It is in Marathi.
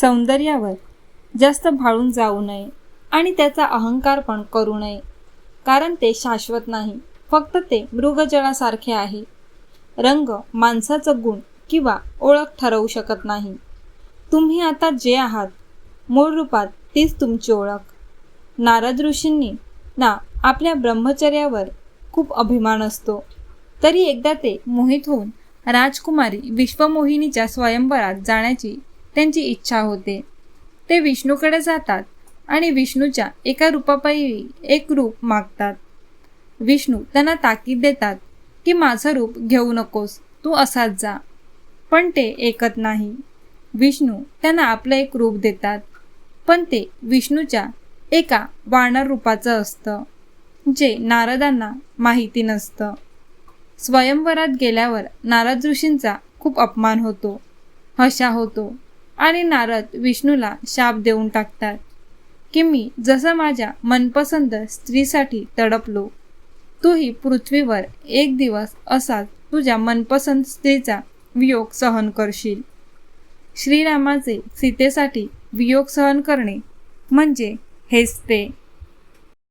सौंदर्यावर. जास्त भाळून जाऊ नये आणि त्याचा अहंकार पण करू नये. कारण ते शाश्वत नाही. फक्त ते मृगजळासारखे आहे. रंग माणसाचं गुण किंवा ओळख ठरवू शकत नाही. तुम्ही आता जे आहात मूळ रूपात तीच तुमची ओळख. नारद ऋषींनी ना आपल्या ब्रह्मचर्यावर खूप अभिमान असतो. तरी एकदा ते मोहित होऊन राजकुमारी विश्वमोहिनीच्या स्वयंवरात जाण्याची त्यांची इच्छा होते. ते विष्णूकडे जातात आणि विष्णूच्या एका रूपापायी एक रूप मागतात. विष्णू त्यांना ताकीद देतात की माझं रूप घेऊ नकोस तू असाच जा. पण ते ऐकत नाही. विष्णू त्यांना आपलं एक रूप देतात. पण ते विष्णूच्या एका वानर रूपाचं असतं जे नारदांना माहिती नसतं. स्वयंवरात गेल्यावर नारद ऋषींचा खूप अपमान होतो हशा होतो. आणि नारद विष्णूला शाप देऊन टाकतात. की मी जसं माझ्या मनपसंत स्त्रीसाठी तडपलो तूही पृथ्वीवर एक दिवस असाच तुझ्या मनपसंत स्त्रीचा वियोग सहन करशील. श्रीरामाचे सीतेसाठी वियोग सहन करणे म्हणजे हेच ते.